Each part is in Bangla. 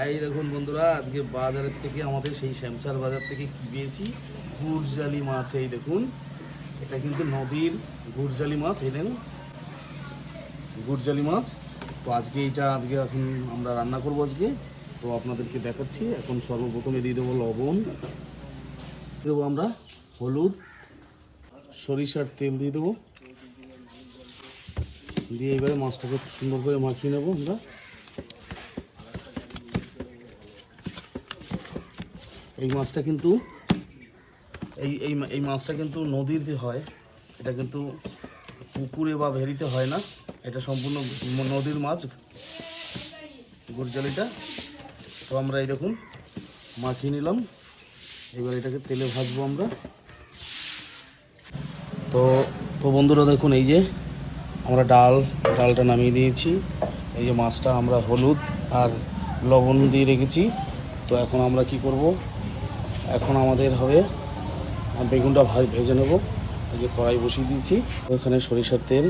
এই দেখুন বন্ধুরা, আজকে বাজারের থেকে আমাদের সেই শ্যামসার বাজার থেকে কি পেয়েছি গুড়জালি মাছ, এই দেখুন। এটা কিন্তু নদীর গুড়জালি মাছ, এই দেখুন। গুড়জালি মাছ। তো আজকে এটা আজকে এখন আমরা রান্না করব আজকে। তো আপনাদেরকে দেখাচ্ছি, এখন সর্বপ্রথমে দিয়ে দেবো লবণ। দেবো আমরা হলুদ, সরিষার তেল দিয়ে দেবো। দিয়ে এবারে মাছটাকে সুন্দর করে মাখিয়ে নেব আমরা। এই মাছটা কিন্তু, এই এই এই মাছটা কিন্তু নদীর হয়, এটা কিন্তু পুকুরে বা ভেরিতে হয় না। এটা সম্পূর্ণ নদীর মাছ গুরজালিটা তো আমরা দেখুন, মাখিয়ে নিলাম। এবার এটাকে তেলে ভাজবো আমরা। তো তো বন্ধুরা দেখুন, এই যে আমরা ডাল, ডালটা নামিয়ে দিয়েছি। এই যে মাছটা আমরা হলুদ আর লবণ দিয়ে রেখেছি। তো এখন আমরা কি করব? এখন আমাদের হবে বেগুনটা ভাজ, ভেজে নেব। এই যে কড়াই বসিয়ে দিয়েছি। ওখানে সরিষার তেল।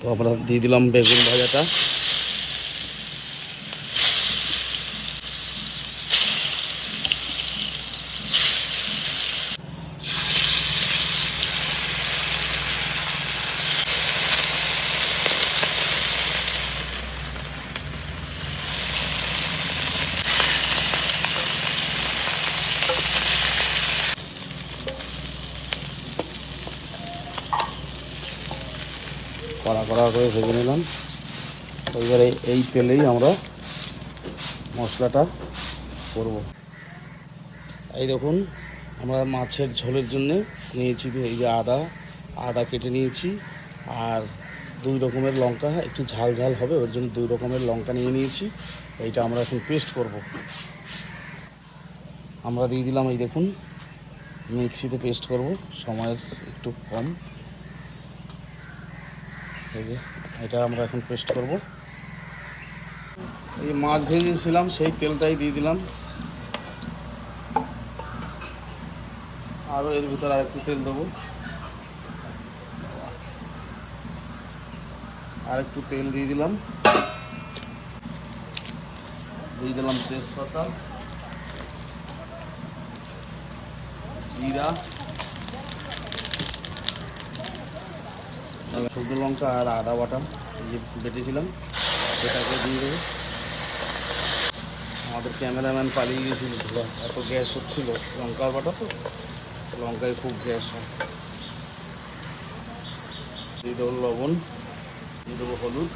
তো আমরা দিয়ে দিলাম বেগুন ভাজাটা। কড়া কড়া করে ভেজে নিলাম। এবারে এই তেলেই আমরা মশলাটা করব। এই দেখুন, আমরা মাছের ঝোলের জন্য নিয়েছি এই যে আদা আদা কেটে নিয়েছি, আর দুই রকমের লঙ্কা, একটু ঝাল ঝাল হবে, ওর জন্য দুই রকমের লঙ্কা নিয়ে নিয়েছি, এইটা আমরা এখন পেস্ট করব। আমরা দিয়ে দিলাম, এই দেখুন, মিক্সিতে পেস্ট করব, সময়ের একটু কম। এটা আমরা এখন পেস্ট করব। এই মাছ ভেজেছিলাম, সেই তেলটাই দিয়ে দিলাম। আরও এর ভিতরে আর একটু তেল দেবো। আর একটু তেল দিয়ে দিলাম। দিয়ে দিলাম তেজপাতা, জিরা শুকনো লঙ্কা আর আদা বাটা যে বেটেছিলাম, সেটাকে দিয়ে দেবো। আমাদের ক্যামেরাম্যান পালিয়ে গেছিল ধুলা এত গ্যাস হচ্ছিল লঙ্কার বাটা তো, লঙ্কায় খুব গ্যাস হয়। দিয়ে দেবো লবণ, দিয়ে দেবো হলুদ,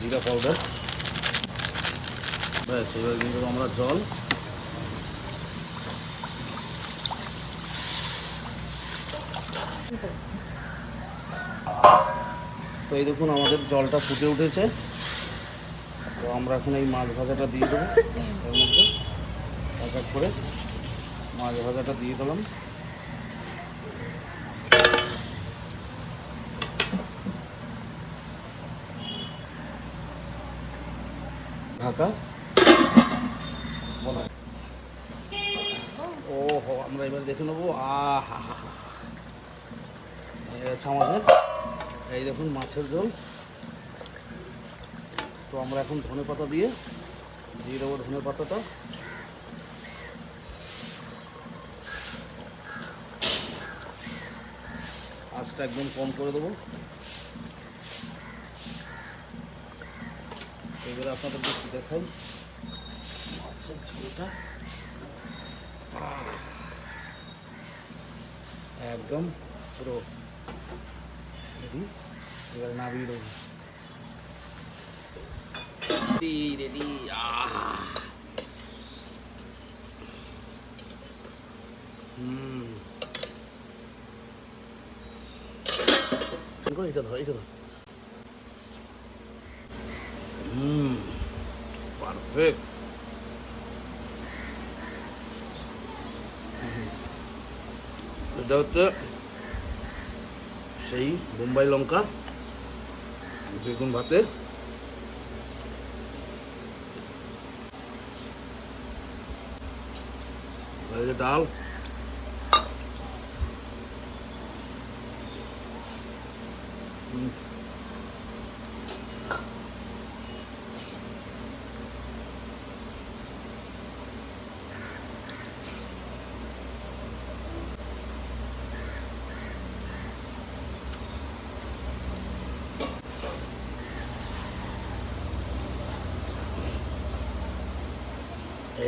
জিরা পাউডার। ব্যাস, এবার দিয়ে দেবো আমরা জল। তো এই দেখুন আমাদের জলটা ফুটে উঠেছে। তো আমরা এখন এই মাছ ভাজাটা দিয়ে দেবো। এর মধ্যে এক এক করে মাছ ভাজাটা দিয়ে দিলাম। ঢাকা। ও হো আমরা এবার দেখে নেব। আহ, হা হা হা। আমাদের। এই দেখুন মাছের ঝোল। তো আমরা এখন ধনে পাতা দিয়ে দিয়ে দেবো ধনে পাতাটা। আঁচটা একদম কম করে দেবো। এবারে আপনাদের একটু দেখাই। মাছের ঝোলটা। একদম পুরো রেডি এবারে নামিয়ে দেবো রেডি রেডি আহ হুম দেখো, এটা ধর এটা ধর হুম পারফেক্ট এটা হচ্ছে সেই বোম্বাই লঙ্কা বেগুন ভাতের এই যে ডাল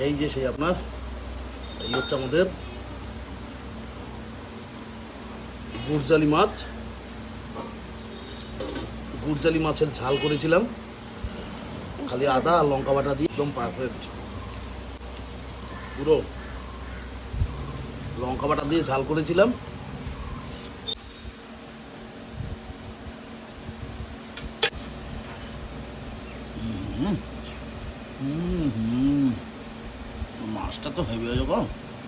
এই যে সেই আপনার, এই হচ্ছে আমাদের গুরজালি মাছ। গুরজালি মাছের ঝাল করেছিলাম। খালি আদা আর লঙ্কা বাটা দিয়ে একদম পারফেক্ট পুরো লঙ্কা বাটা দিয়ে ঝাল করেছিলাম।